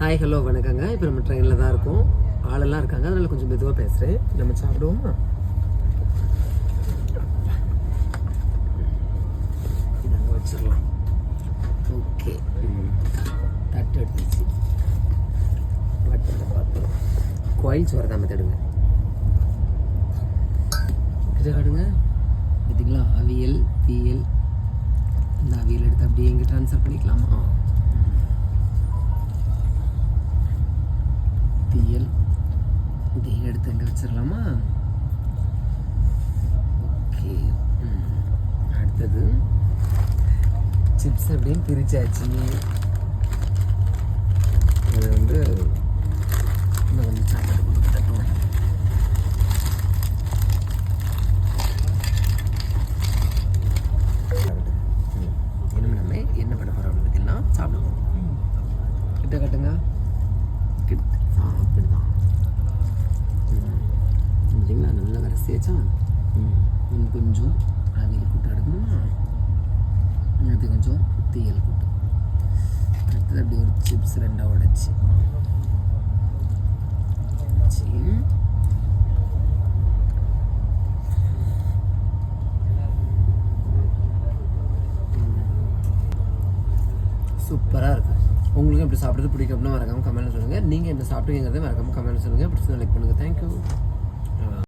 Hi hello வணக்கங்க. இப்போ நம்ம ட்ரெயினில் தான் இருக்கோம். ஆளெல்லாம் இருக்காங்க. அதனால கொஞ்சம் மெதுவாக பேசுகிறேன் நம்ம சாப்பிடுவோமா? இதாங்க வச்சிடலாம் ஓகே தட்டு எடுத்துச்சு. கோயில் சோறு தான் எடுங்க. இதை காட்டுங்க. பார்த்தீங்களா அவியல் தீயல். இந்த அவியல் எடுத்து அப்படியே இங்கே ட்ரான்ஸ்ஃபர் பண்ணிக்கலாமா? வச்சிடலாமா ஓகே அடுத்தது. சிப்ஸ் அப்படின்னு பிரிச்சாச்சு. இது வந்து இன்னும் கொஞ்சம் சாப்பாடு கொடுத்து தட்டுவோம். இனிமே நம்ம என்ன பண்ண போகிறோம் பார்த்தீங்கன்னா சாப்பிடுவோம். கிட்ட கட்டுங்க. கிட்ட ஆ அப்படிதான் ம். பார்த்தீங்களா நல்லா ம் இன்னும் கொஞ்சம் அவியல் கூட்டம் எடுக்கணுமா அது கொஞ்சம் தீயல் கூட்டு அடுத்தது அப்படி ஒரு சிப்ஸ் ரெண்டாக உடைச்சி சூப்பராக இருக்குது உங்களுக்கு எப்படி சாப்பிட்றது பிடிக்கும் அப்படின்னா மறக்காம சொல்லுங்கள் நீங்கள் என்ன சாப்பிட்டீங்கிறத மறக்காமல் கமெண்ட்ல சொல்லுங்கள் பிடிச்சதை லைக் பண்ணுங்கள் தேங்க்யூ